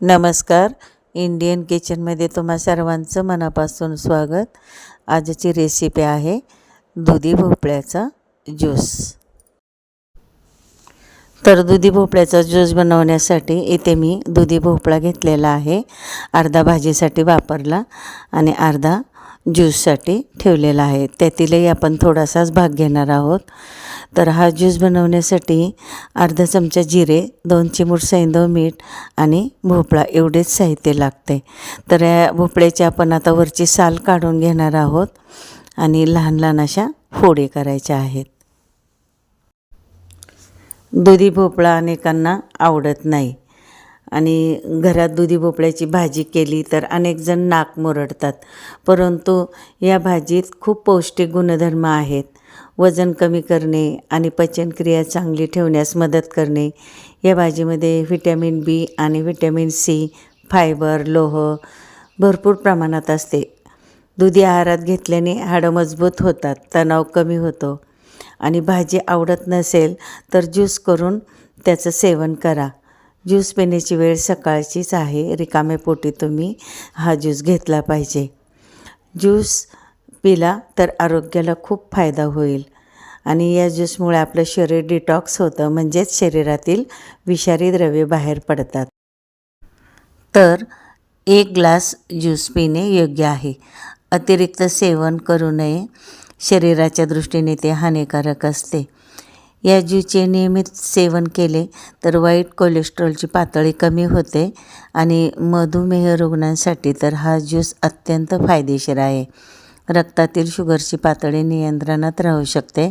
नमस्कार. इंडियन किचनमध्ये तुम्हा सर्वांचं मनापासून स्वागत. आजची रेसिपी आहे दुधी भोपळ्याचा ज्यूस तर दुधी भोपळ्याचा ज्यूस बनवण्यासाठी इथे मी दुधी भोपळा घेतलेला आहे. अर्धा भाजीसाठी वापरला आणि अर्धा ज्यूससाठी ठेवलेला आहे. त्यातीलही आपण थोडासाच भाग घेणार आहोत. तर हा ज्यूस बनवण्यासाठी अर्धा चमचा जिरे दोन चिमूट सैंदव मीठ आणि भोपळा एवढेच साहित्य लागते. तर या भोपळ्याची आपण आता वरची साल काढून घेणार आहोत आणि लहान लहान अशा फोडे करायच्या आहेत. दुधी भोपळा अनेकांना आवडत नाही. आणि घरात दुधी भोपळ्याची भाजी केली तर अनेक जण नाक मुरडतात. परंतु या भाजीत खूप पौष्टिक गुणधर्म आहेत. वजन कमी करणे आणि पचनक्रिया चांगली ठेवण्यास मदत करणे. या भाजीमध्ये व्हिटॅमिन बी आणि व्हिटॅमिन सी फायबर लोह भरपूर प्रमाणात असते. दुधी आहारात घेतल्याने हाडं मजबूत होतात तणाव कमी होतो. आणि भाजी आवडत नसेल तर ज्यूस करून त्याचं सेवन करा. ज्यूस पिण्याची वेळ सकाळचीच आहे. रिकामे पोटी तुम्ही हा ज्यूस घेतला पाहिजे. ज्यूस पिला तर आरोग्याला खूप फायदा होईल. आणि या ज्यूसमुळे आपलं शरीर डिटॉक्स होतं म्हणजेच शरीरातील विषारी द्रव्ये बाहेर पडतात. तर एक ग्लास ज्यूस पिणे योग्य आहे. अतिरिक्त सेवन करू नये. शरीराच्या दृष्टीने ते हानिकारक असते. या ज्यूसचे नियमित सेवन केले तर वाईट कोलेस्ट्रॉलची पातळी कमी होते आणि मधुमेह रुग्णांसाठी तर हा ज्यूस अत्यंत फायदेशीर आहे. रक्तातील शुगरची पातळी नियंत्रणात राहू शकते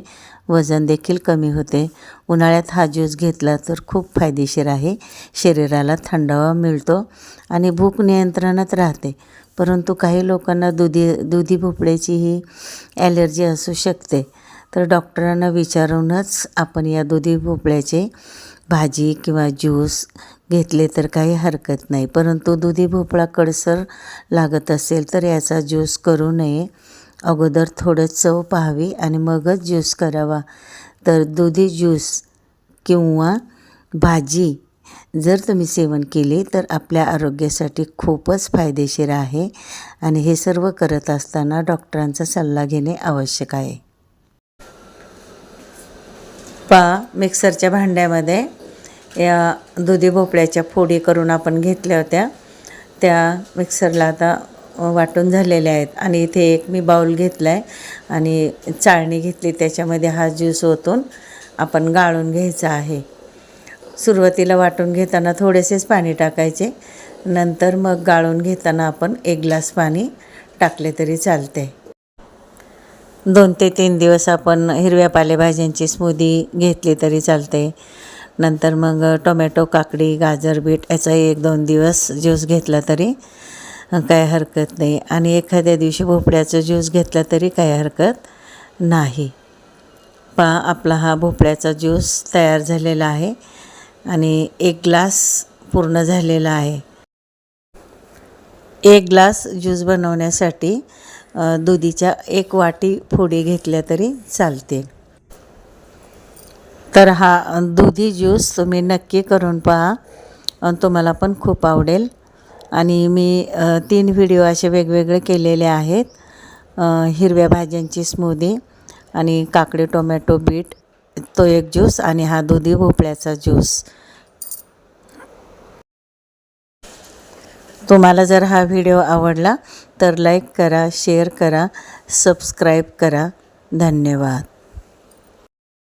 वजन देखील कमी होते. उन्हाळ्यात हा ज्यूस घेतला तर खूप फायदेशीर आहे. शरीराला थंडावा मिळतो आणि भूक नियंत्रणात राहते. परंतु काही लोकांना दुधी दुधी भोपळ्याचीही ॲलर्जी असू शकते. तर डॉक्टरांना विचारूनच आपण या दुधी भोपळ्याचे भाजी किंवा ज्यूस घेतले तर काही हरकत नाही. परंतु दुधी भोपळा कडसर लागत असेल तर याचा ज्यूस करू नये. अगोदर थोडं चव पाहावी आणि मगच ज्यूस करावा. तर दुधी ज्यूस किंवा भाजी जर तुम्ही सेवन केले तर आपल्या आरोग्यासाठी खूपच फायदेशीर आहे. आणि हे सर्व करत असताना डॉक्टरांचा सल्ला घेणे आवश्यक आहे. पा मिक्सरच्या भांड्यामध्ये या दुधी भोपळ्याच्या फोडी करून आपण घेतल्या होत्या. त्या मिक्सरला आता वाटून झालेल्या आहेत. आणि इथे एक मी बाऊल घेतला आहे आणि चाळणी घेतली. त्याच्यामध्ये हा ज्यूस ओतून आपण गाळून घ्यायचा आहे. सुरुवातीला वाटून घेताना थोडेसेच पाणी टाकायचे. नंतर मग गाळून घेताना आपण एक ग्लास पाणी टाकले तरी चालते दोन ते तीन दिवस आपण हिरव्या पालेभाज्यांची स्मूदी घेतली तरी चालते. नंतर मग टोमॅटो काकडी गाजर बीट याचाही एक दोन दिवस ज्यूस घेतला तरी काय हरकत नाही. आणि एखाद्या दिवशी भोपळ्याचं ज्यूस घेतला तरी काय हरकत नाही. पा आपला हा भोपळ्याचा ज्यूस तयार झालेला आहे आणि एक ग्लास पूर्ण झालेला आहे. एक ग्लास ज्यूस बनवण्यासाठी दुधीच्या एक वाटी फोडी घेतल्या तरी चालते तर हा दुधी ज्यूस तुम्ही नक्की करून पहा. तुम्हाला पण खूप आवडेल. आणि मी तीन व्हिडिओ असे वेगवेगळे केलेले आहेत. हिरव्या भाज्यांची स्मूदी आणि काकडी टोमॅटो बीट तो एक ज्यूस आणि हा दुधी भोपळ्याचा ज्यूस. तुम्हाला जर हा व्हिडिओ आवडला तर लाईक करा शेअर करा सबस्क्राईब करा. धन्यवाद.